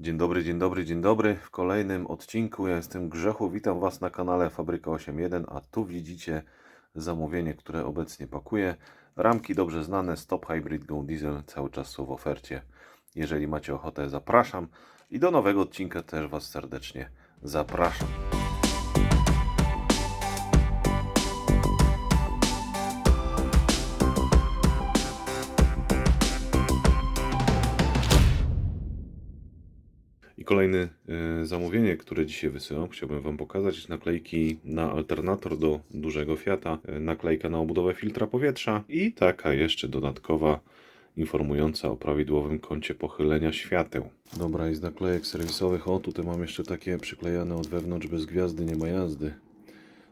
Dzień dobry, dzień dobry, dzień dobry. W kolejnym odcinku ja jestem Grzechu. Witam Was na kanale Fabryka 81, a tu widzicie zamówienie, które obecnie pakuję. Ramki dobrze znane, Stop Hybrid Go Diesel cały czas są w ofercie. Jeżeli macie ochotę, zapraszam. I do nowego odcinka też Was serdecznie zapraszam. Kolejne e, zamówienie, które dzisiaj wysyłam, chciałbym Wam pokazać. Naklejki na alternator do dużego Fiata, e, naklejka na obudowę filtra powietrza i taka jeszcze dodatkowa informująca o prawidłowym kącie pochylenia świateł. Dobra, i z naklejek serwisowych, o tutaj mam jeszcze takie przyklejane od wewnątrz, bez gwiazdy nie ma jazdy.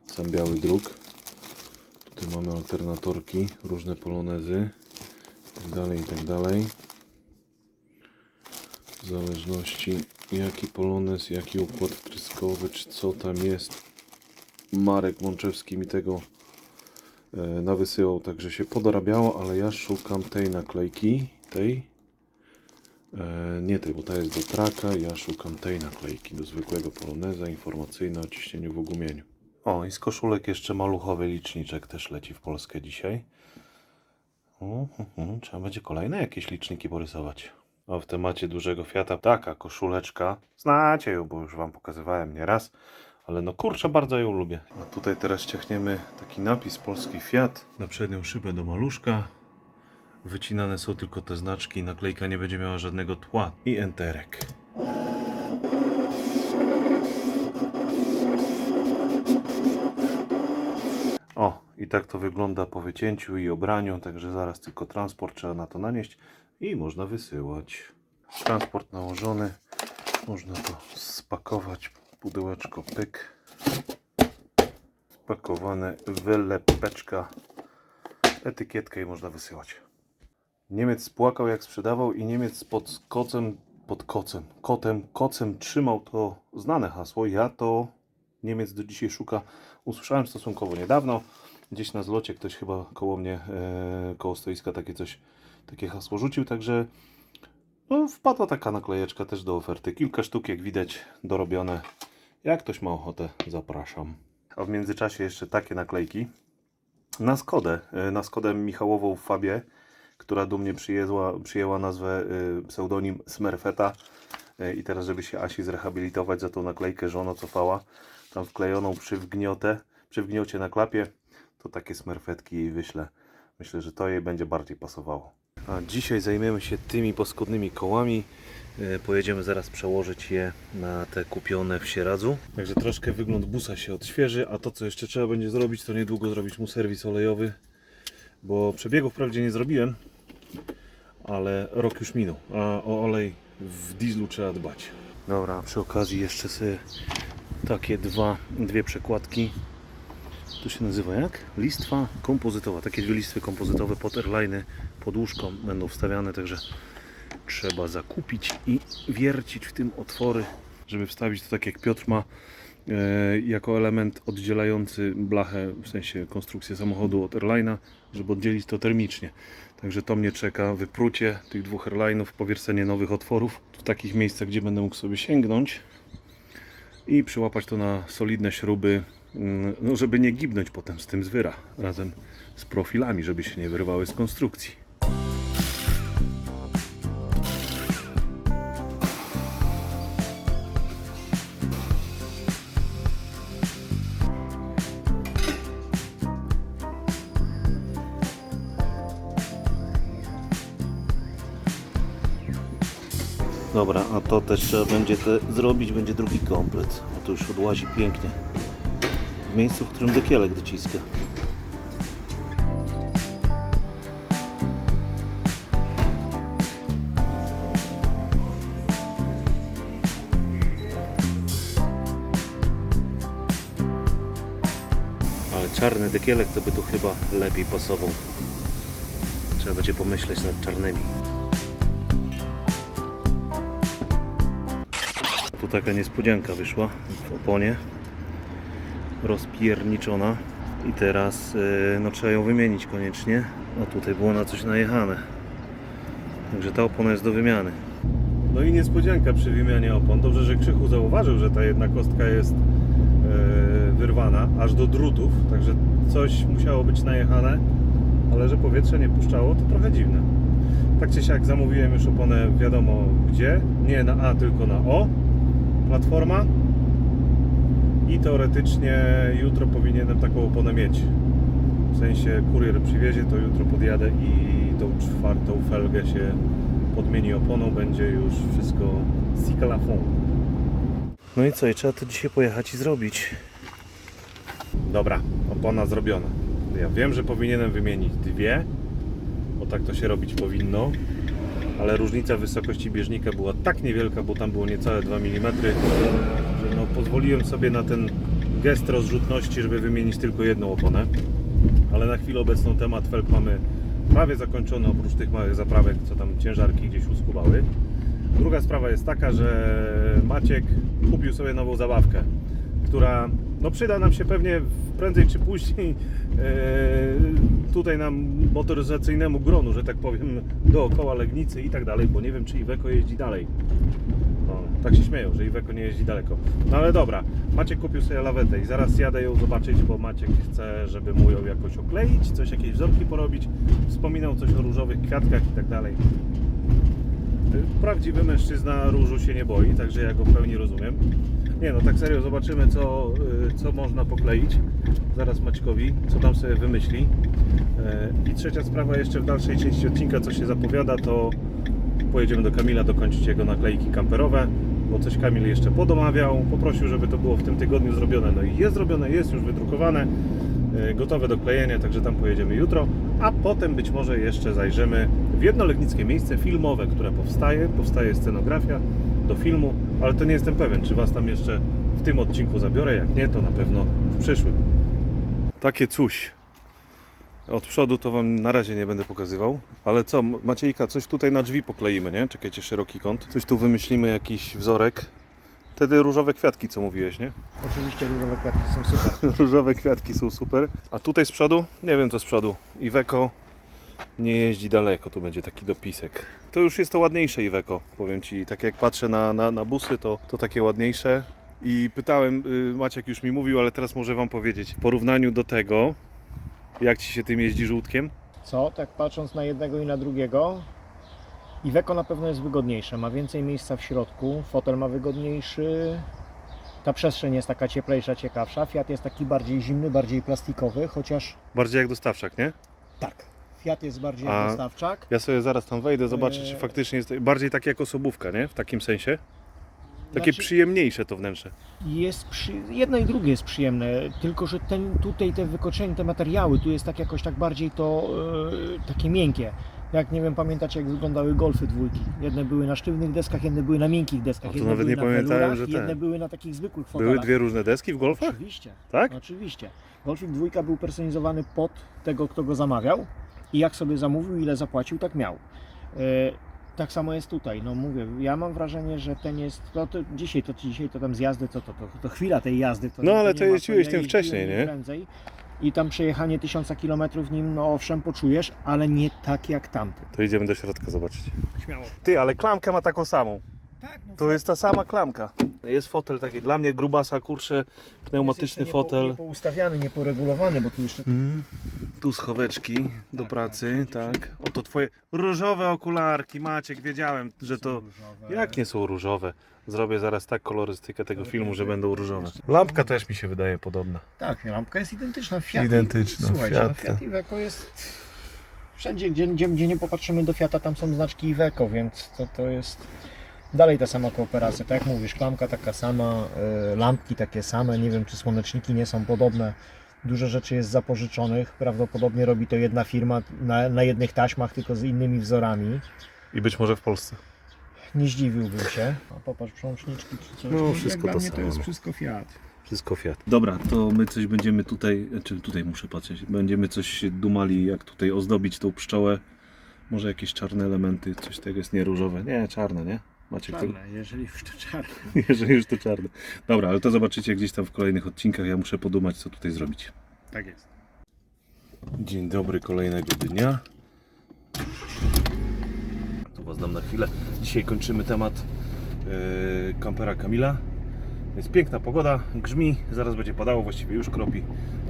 Sam biały druk. Tutaj mamy alternatorki, różne polonezy, i tak dalej, i tak dalej w zależności jaki polonez, jaki układ wtryskowy, czy co tam jest. Marek Mączewski mi tego e, nawysyłał, także się podorabiało, ale ja szukam tej naklejki, tej, e, nie tej, bo ta jest do traka, ja szukam tej naklejki do zwykłego poloneza, informacyjna o ciśnieniu w ogumieniu. O, i z koszulek jeszcze maluchowy liczniczek też leci w Polskę dzisiaj. O, hu, hu, trzeba będzie kolejne jakieś liczniki porysować. A w temacie dużego Fiata taka koszuleczka. Znacie ją, bo już Wam pokazywałem nieraz. Ale no kurczę, bardzo ją lubię. A tutaj teraz ciachniemy taki napis Polski Fiat. Na przednią szybę do maluszka. Wycinane są tylko te znaczki. Naklejka nie będzie miała żadnego tła. I enterek. O, i tak to wygląda po wycięciu i obraniu, także zaraz tylko transport trzeba na to nanieść i można wysyłać. Transport nałożony, można to spakować, pudełeczko pyk, spakowane, wylepeczka, etykietkę i można wysyłać. Niemiec spłakał jak sprzedawał i Niemiec pod kocem, pod kocem, kotem, kocem trzymał to znane hasło. Ja to Niemiec do dzisiaj szuka. Usłyszałem stosunkowo niedawno. Gdzieś na zlocie ktoś chyba koło mnie, e, koło stoiska takie coś, takie hasło rzucił, także no, wpadła taka naklejeczka też do oferty. Kilka sztuk, jak widać, dorobione. Jak ktoś ma ochotę, zapraszam. A w międzyczasie jeszcze takie naklejki na Skodę, e, na Skodę Michałową w Fabie, która dumnie przyjęła, przyjęła nazwę, e, pseudonim Smurfeta. E, I teraz, żeby się Asi zrehabilitować za tą naklejkę, że ona cofała, tam wklejoną przy wgniotę, przy wgniocie na klapie, to takie smerfetki jej wyślę. Myślę, że to jej będzie bardziej pasowało. A dzisiaj zajmiemy się tymi paskudnymi kołami. E, Pojedziemy zaraz przełożyć je na te kupione w Sieradzu. Także troszkę wygląd busa się odświeży, a to co jeszcze trzeba będzie zrobić, to niedługo zrobić mu serwis olejowy, bo przebiegów wprawdzie nie zrobiłem, ale rok już minął, a o olej w dieslu trzeba dbać. Dobra, przy okazji jeszcze sobie takie dwa, dwie przekładki. To się nazywa jak? Listwa kompozytowa. Takie dwie listwy kompozytowe pod airliny, pod łóżką będą wstawiane, także trzeba zakupić i wiercić w tym otwory, żeby wstawić to tak jak Piotr ma e, jako element oddzielający blachę, w sensie konstrukcję samochodu od airlina, żeby oddzielić to termicznie. Także to mnie czeka wyprucie tych dwóch airlinów, powiercenie nowych otworów w takich miejscach, gdzie będę mógł sobie sięgnąć i przyłapać to na solidne śruby, no żeby nie gibnąć potem z tym z wyra, razem z profilami, żeby się nie wyrwały z konstrukcji. Dobra, a to też trzeba będzie te zrobić, będzie drugi komplet. A to już odłazi pięknie. Miejscu, w którym dekielek dociska. Ale czarny dekielek to by tu chyba lepiej pasował. Trzeba będzie pomyśleć nad czarnymi. Tu taka niespodzianka wyszła w oponie. Rozpierniczona. I teraz yy, no, trzeba ją wymienić koniecznie. A tutaj było na coś najechane. Także ta opona jest do wymiany. No i niespodzianka przy wymianie opon. Dobrze, że Krzychu zauważył, że ta jedna kostka jest e, wyrwana aż do drutów, także coś musiało być najechane, ale że powietrze nie puszczało, to trochę dziwne. Tak czy siak zamówiłem już oponę wiadomo gdzie, nie na A, tylko na O, platforma i teoretycznie jutro powinienem taką oponę mieć. W sensie kurier przywiezie, to jutro podjadę i tą czwartą felgę się podmieni oponą, będzie już wszystko cyklafon. No i co, i trzeba to dzisiaj pojechać i zrobić. Dobra, opona zrobiona. Ja wiem, że powinienem wymienić dwie, bo tak to się robić powinno, ale różnica wysokości bieżnika była tak niewielka, bo tam było niecałe 2 mm, że no, pozwoliłem sobie na ten gest rozrzutności, żeby wymienić tylko jedną oponę. Ale na chwilę obecną temat felg mamy prawie zakończony, oprócz tych małych zaprawek, co tam ciężarki gdzieś uskubały. Druga sprawa jest taka, że Maciek kupił sobie nową zabawkę, która no przyda nam się pewnie prędzej czy później e, tutaj nam motoryzacyjnemu gronu, że tak powiem, dookoła Legnicy i tak dalej, bo nie wiem czy Iveco jeździ dalej. No, tak się śmieją, że Iveco nie jeździ daleko. No ale dobra, Maciek kupił sobie lawetę i zaraz jadę ją zobaczyć, bo Maciek chce, żeby mu ją jakoś okleić, coś, jakieś wzorki porobić. Wspominał coś o różowych kwiatkach i tak dalej. Prawdziwy mężczyzna różu się nie boi, także ja go w pełni rozumiem. Nie no, tak serio, zobaczymy co, y, co można pokleić. Zaraz Maćkowi, co tam sobie wymyśli. E, I trzecia sprawa jeszcze w dalszej części odcinka, co się zapowiada, to pojedziemy do Kamila dokończyć jego naklejki kamperowe, bo coś Kamil jeszcze podomawiał. Poprosił, żeby to było w tym tygodniu zrobione. No i jest zrobione, jest już wydrukowane, e, gotowe do klejenia, także tam pojedziemy jutro. A potem być może jeszcze zajrzymy w jedno legnickie miejsce filmowe, które powstaje. Powstaje scenografia do filmu, ale to nie jestem pewien, czy Was tam jeszcze w tym odcinku zabiorę. Jak nie, to na pewno w przyszłym. Takie coś. Od przodu to Wam na razie nie będę pokazywał. Ale co, Maciejka, coś tutaj na drzwi pokleimy, nie? Czekajcie, szeroki kąt. Coś tu wymyślimy, jakiś wzorek. Wtedy różowe kwiatki, co mówiłeś, nie? Oczywiście różowe kwiatki są super. Różowe kwiatki są super. A tutaj z przodu? Nie wiem co z przodu. Iveco nie jeździ daleko, tu będzie taki dopisek. To już jest to ładniejsze Iveco, powiem Ci. Tak jak patrzę na, na, na busy, to, to takie ładniejsze. I pytałem, y, Maciek już mi mówił, ale teraz może Wam powiedzieć. W porównaniu do tego, jak Ci się tym jeździ żółtkiem? Co? Tak patrząc na jednego i na drugiego, Iveco na pewno jest wygodniejsze. Ma więcej miejsca w środku, fotel ma wygodniejszy. Ta przestrzeń jest taka cieplejsza, ciekawsza. Fiat jest taki bardziej zimny, bardziej plastikowy, chociaż Bardziej jak dostawczak, nie? tak. Fiat jest bardziej A- jak dostawczak. Ja sobie zaraz tam wejdę, zobaczę, czy Eee. faktycznie jest bardziej tak jak osobówka, nie? W takim sensie. Takie Znaczy- przyjemniejsze to wnętrze. Jest przy... Jedno i drugie jest przyjemne, tylko że ten, tutaj te wykończenie, te materiały, tu jest tak jakoś tak bardziej to e, takie miękkie. Jak nie wiem, pamiętacie jak wyglądały golfy dwójki? Jedne były na sztywnych deskach, jedne były na miękkich deskach. O, to nawet nie pamiętałem, welurach, że te- Jedne były na takich zwykłych fotelach. Były dwie różne deski w golfach? Oczywiście, Tak? oczywiście. Golfik dwójka był personalizowany pod tego, kto go zamawiał i jak sobie zamówił, ile zapłacił, tak miał. E, tak samo jest tutaj, no mówię, ja mam wrażenie, że ten jest, no to dzisiaj to dzisiaj to tam z jazdy, to, to, to, to chwila tej jazdy. To No, ale to jeździłeś tym wcześniej, nie? Prędzej. I tam przejechanie tysiąca kilometrów nim, no owszem, poczujesz, ale nie tak jak tamty. To idziemy do środka zobaczyć. Śmiało. Ty, ale klamkę ma taką samą. Tak, no To jest ta sama klamka. Jest fotel taki dla mnie grubasa, kurczę, pneumatyczny fotel. Nie, po, nie poustawiany, nie poregulowany, bo tu jeszcze Mm. Tu schoweczki do pracy, tak. Oto twoje różowe okularki, Maciek, wiedziałem, że to... różowe. Jak nie są różowe? Zrobię zaraz tak kolorystykę tego filmu, że będą różowe. Lampka też mi się wydaje podobna. Tak, lampka jest identyczna. Fiat, Identyczna, Słuchajcie, Fiat. Fiat Iveco jest... Wszędzie, gdzie, gdzie, gdzie nie popatrzymy do Fiata, tam są znaczki Iveco, więc to, to jest dalej ta sama kooperacja. Tak jak mówisz, klamka taka sama, y, lampki takie same, nie wiem czy słoneczniki nie są podobne. Dużo rzeczy jest zapożyczonych, prawdopodobnie robi to jedna firma na, na jednych taśmach, tylko z innymi wzorami. I być może w Polsce. Nie zdziwiłbym się. A popatrz, przełączniczki czy coś. No, Jak wszystko dla to mnie to samo, jest wszystko Fiat. Wszystko Fiat. Dobra, to my coś będziemy tutaj, czy tutaj muszę patrzeć, będziemy coś dumali, jak tutaj ozdobić tą pszczołę. Może jakieś czarne elementy, coś tego jest nie różowe. Nie, czarne, nie? Macie to? Czarne, jeżeli już to czarne. Jeżeli już to czarne. Dobra, ale to zobaczycie gdzieś tam w kolejnych odcinkach. Ja muszę podumać, co tutaj zrobić. Tak jest. Dzień dobry kolejnego dnia. Tu was dam na chwilę. Dzisiaj kończymy temat yy, kampera Kamila. Jest piękna pogoda, grzmi, zaraz będzie padało, właściwie już kropi.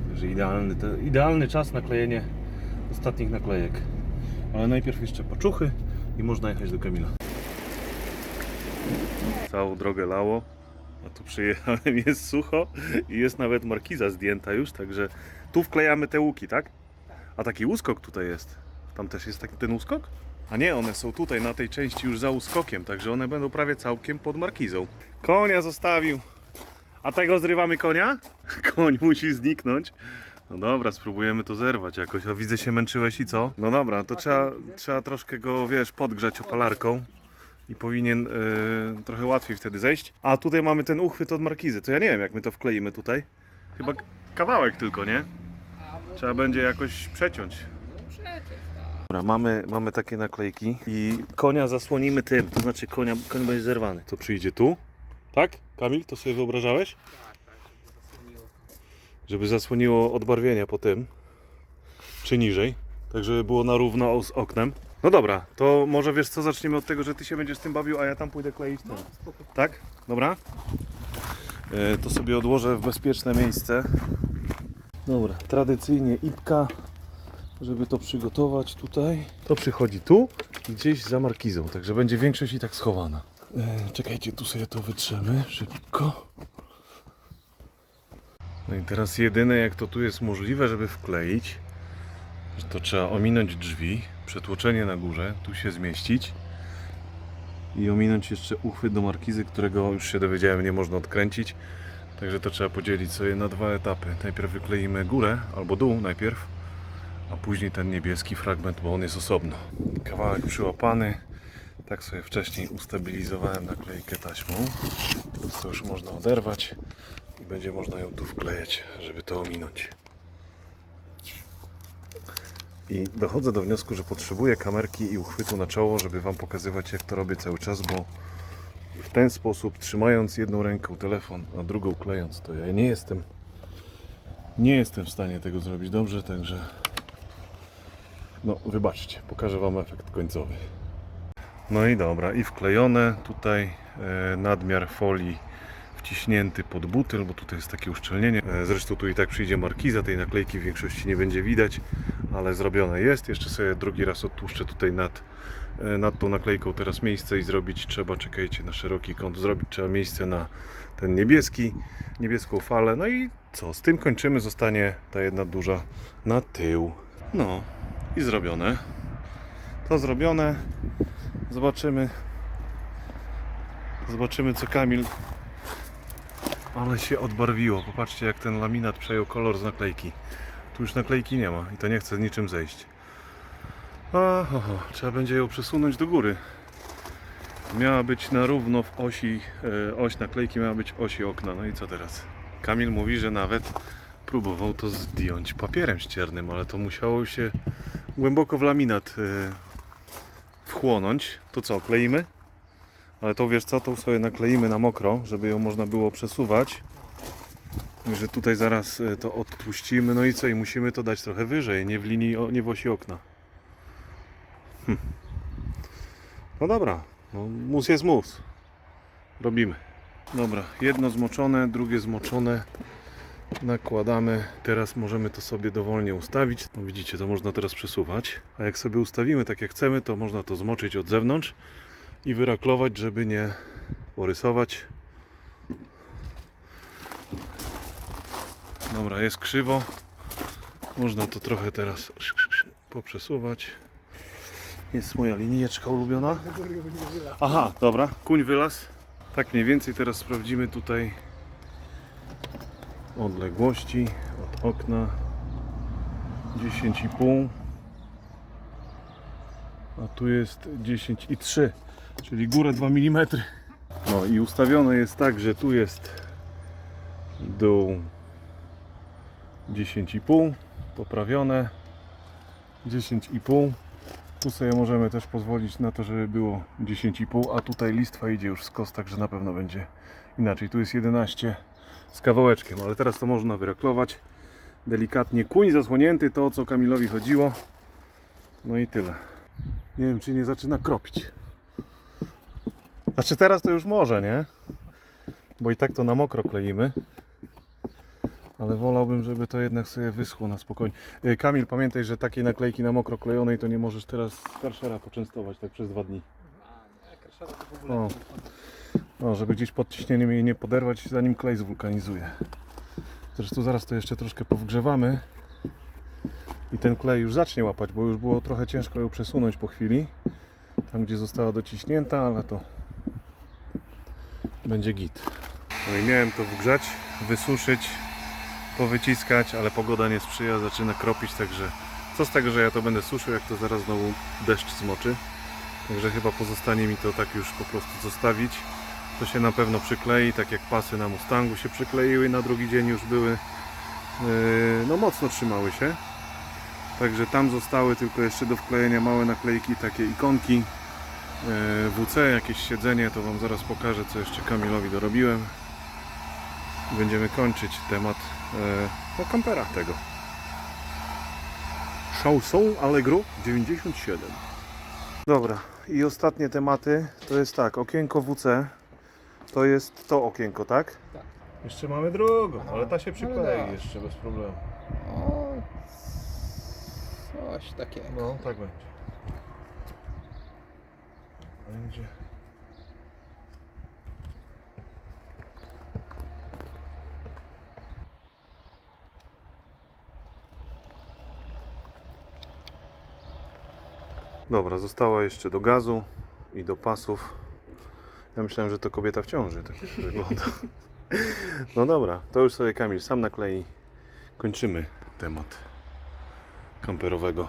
Także idealny, to, idealny czas na klejenie ostatnich naklejek. Ale najpierw jeszcze paczuchy i można jechać do Kamila. Całą drogę lało, a tu przyjechałem, jest sucho i jest nawet markiza zdjęta już, także tu wklejamy te łuki, tak? A taki uskok tutaj jest. Tam też jest taki ten uskok? A nie, one są tutaj na tej części już za uskokiem, także one będą prawie całkiem pod markizą. Konia zostawił. A tego zrywamy konia? Koń musi zniknąć. No dobra, spróbujemy to zerwać jakoś. A widzę się męczyłeś i co? No dobra, to trzeba, trzeba troszkę go, wiesz, podgrzać opalarką i powinien yy, trochę łatwiej wtedy zejść. A tutaj mamy ten uchwyt od markizy. To ja nie wiem, jak my to wkleimy tutaj. Chyba kawałek tylko, nie? Trzeba będzie jakoś przeciąć. Dobra, mamy, mamy takie naklejki i konia zasłonimy tym, to znaczy konia, koń będzie zerwany. To przyjdzie tu, tak? Kamil, to sobie wyobrażałeś? Żeby zasłoniło odbarwienia po tym, czy niżej, tak żeby było na równo z oknem. No dobra, to może wiesz co, zaczniemy od tego, że ty się będziesz tym bawił, a ja tam pójdę kleić ten. Tak? Dobra? E, to sobie odłożę w bezpieczne miejsce. Dobra, tradycyjnie ipka, żeby to przygotować tutaj. To przychodzi tu, gdzieś za markizą, także będzie większość i tak schowana. E, czekajcie, tu sobie to wytrzemy szybko. No i teraz jedyne jak to tu jest możliwe, żeby wkleić, to trzeba ominąć drzwi, przetłoczenie na górze, tu się zmieścić i ominąć jeszcze uchwyt do markizy, którego już się dowiedziałem nie można odkręcić. Także to trzeba podzielić sobie na dwa etapy. Najpierw wykleimy górę albo dół najpierw, a później ten niebieski fragment, bo on jest osobno. Kawałek przyłapany. Tak sobie wcześniej ustabilizowałem naklejkę taśmą. To już można oderwać i będzie można ją tu wklejać, żeby to ominąć. I dochodzę do wniosku, że potrzebuję kamerki i uchwytu na czoło, żeby Wam pokazywać jak to robię cały czas, bo w ten sposób, trzymając jedną ręką telefon, a drugą klejąc, to ja nie jestem nie jestem w stanie tego zrobić dobrze, także no wybaczcie, pokażę Wam efekt końcowy. No i dobra, i wklejone tutaj e, nadmiar folii wciśnięty pod butyl, bo tutaj jest takie uszczelnienie. E, zresztą tu i tak przyjdzie markiza, tej naklejki w większości nie będzie widać, ale zrobione jest. Jeszcze sobie drugi raz odtłuszczę tutaj nad, e, nad tą naklejką teraz miejsce i zrobić trzeba, czekajcie, na szeroki kąt, zrobić trzeba miejsce na ten niebieski, niebieską falę. No i co, z tym kończymy, zostanie ta jedna duża na tył. No i zrobione. To zrobione. Zobaczymy. Zobaczymy co Kamil. Ale się odbarwiło. Popatrzcie jak ten laminat przejął kolor z naklejki. Tu już naklejki nie ma i to nie chce niczym zejść. A, ho, ho, trzeba będzie ją przesunąć do góry. Miała być na równo w osi, e, oś naklejki miała być osi okna. No i co teraz? Kamil mówi, że nawet próbował to zdjąć papierem ściernym, ale to musiało się głęboko w laminat e, wchłonąć. To co, kleimy? Ale to wiesz co, to sobie nakleimy na mokro, żeby ją można było przesuwać. Że tutaj zaraz e, to odpuścimy. No i co? I musimy to dać trochę wyżej, nie w linii, nie w osi okna. Hm. No dobra, no, mus jest mus. Robimy. Dobra, jedno zmoczone, drugie zmoczone. Nakładamy. Teraz możemy to sobie dowolnie ustawić. No widzicie, to można teraz przesuwać. A jak sobie ustawimy tak jak chcemy, to można to zmoczyć od zewnątrz i wyraklować, żeby nie porysować. Dobra, jest krzywo. Można to trochę teraz poprzesuwać. Jest moja linijeczka ulubiona. Aha, dobra, kuń wylaz. Tak mniej więcej teraz sprawdzimy tutaj odległości od okna 10,5 a tu jest 10,3 czyli górę 2 mm no i ustawione jest tak, że tu jest dół 10,5 poprawione 10,5 tu sobie możemy też pozwolić na to, żeby było 10,5 a tutaj listwa idzie już skos, także na pewno będzie inaczej tu jest 11 z kawałeczkiem, ale teraz to można wyraklować delikatnie. Kuń zasłonięty, to o co Kamilowi chodziło. No i tyle. Nie wiem, czy nie zaczyna kropić. Znaczy teraz to już może, nie? Bo i tak to na mokro kleimy. Ale wolałbym, żeby to jednak sobie wyschło na spokojnie. Y, Kamil, pamiętaj, że takiej naklejki na mokro klejonej to nie możesz teraz karszera poczęstować tak przez dwa dni. O. No, żeby gdzieś pod ciśnieniem jej nie poderwać, zanim klej zwulkanizuje. Zresztą zaraz to jeszcze troszkę powgrzewamy i ten klej już zacznie łapać, bo już było trochę ciężko ją przesunąć po chwili. Tam, gdzie została dociśnięta, ale to będzie git. No i miałem to wgrzać, wysuszyć, powyciskać, ale pogoda nie sprzyja, zaczyna kropić, także co z tego, że ja to będę suszył, jak to zaraz znowu deszcz zmoczy. Także chyba pozostanie mi to tak już po prostu zostawić. To się na pewno przyklei, tak jak pasy na Mustangu się przykleiły, na drugi dzień już były, yy, no mocno trzymały się. Także tam zostały tylko jeszcze do wklejenia małe naklejki, takie ikonki. yy, WC, jakieś siedzenie, to Wam zaraz pokażę, co jeszcze Kamilowi dorobiłem. Będziemy kończyć temat no, kampera tego. Chanson Allegro 97. Dobra, i ostatnie tematy to jest tak, okienko WC. To jest to okienko, tak? Tak. Jeszcze mamy drugą, ale ta się przyklei da. jeszcze bez problemu. O, coś takiego. No, tak będzie. Będzie. Dobra, została jeszcze do gazu i do pasów. Ja myślałem, że to kobieta w ciąży, tak wygląda. No dobra, to już sobie Kamil sam naklei. Kończymy temat kamperowego.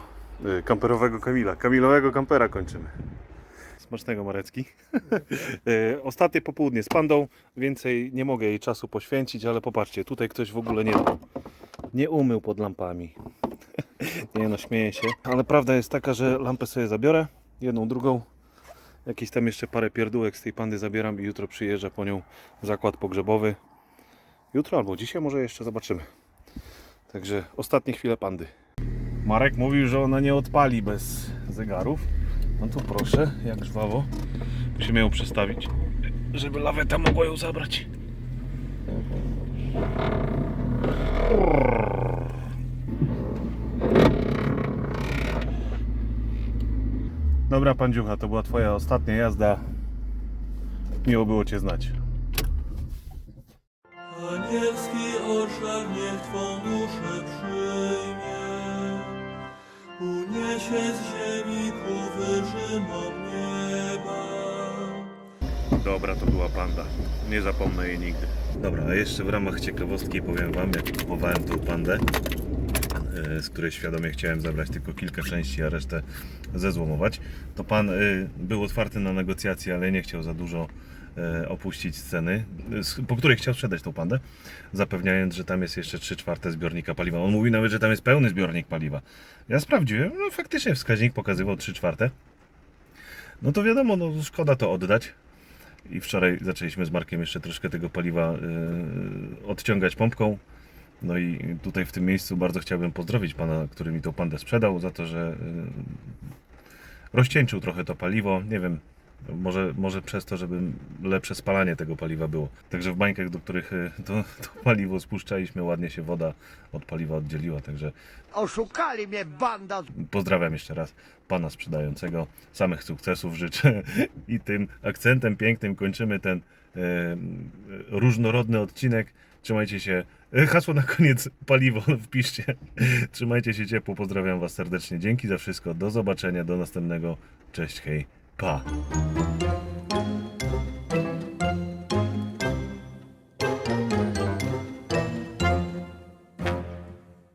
y, Kamperowego Kamila. Kamilowego kampera kończymy. Smacznego Marecki. Y, Ostatnie popołudnie z pandą. Więcej nie mogę jej czasu poświęcić, ale popatrzcie, tutaj ktoś w ogóle nie. Nie umył pod lampami. Nie no, śmieję się. Ale prawda jest taka, że lampę sobie zabiorę. Jedną, drugą. Jakieś tam jeszcze parę pierdółek z tej pandy zabieram i jutro przyjeżdża po nią zakład pogrzebowy. Jutro albo dzisiaj może jeszcze zobaczymy. Także ostatnie chwile pandy. Marek mówił, że ona nie odpali bez zegarów. No to proszę, jak żwawo. Musimy ją przestawić, żeby laweta mogła ją zabrać. Dobra, pandziucha, to była Twoja ostatnia jazda. Miło było Cię znać. Anielski orszak niech Twą duszę przyjmie, uniesie z ziemi ku wyżynom nieba. Dobra, to była panda. Nie zapomnę jej nigdy. Dobra, a jeszcze w ramach ciekawostki powiem Wam, jak kupowałem tą pandę, z której świadomie chciałem zabrać tylko kilka części, a resztę zezłomować, to pan e, był otwarty na negocjacje, ale nie chciał za dużo e, opuścić ceny, z- po której chciał sprzedać tą pandę, zapewniając, że tam jest jeszcze 3 czwarte zbiornika paliwa. On mówi nawet, że tam jest pełny zbiornik paliwa. Ja sprawdziłem, no faktycznie wskaźnik pokazywał 3 czwarte. No to wiadomo, no szkoda to oddać. I wczoraj zaczęliśmy z Markiem jeszcze troszkę tego paliwa yy, odciągać pompką. No i tutaj w tym miejscu bardzo chciałbym pozdrowić pana, który mi tą pandę sprzedał, za to, że yy, rozcieńczył trochę to paliwo. Nie wiem, może, może przez to, żeby lepsze spalanie tego paliwa było. Także w bańkach, do których yy, to, to paliwo spuszczaliśmy, ładnie się woda od paliwa oddzieliła. Także Oszukali mnie banda Pozdrawiam jeszcze raz pana sprzedającego. Samych sukcesów życzę. I tym akcentem pięknym kończymy ten e, różnorodny odcinek. Trzymajcie się. E, Hasło na koniec paliwo wpiszcie. Trzymajcie się ciepło. Pozdrawiam was serdecznie. Dzięki za wszystko. Do zobaczenia. Do następnego. Cześć, hej. Pa.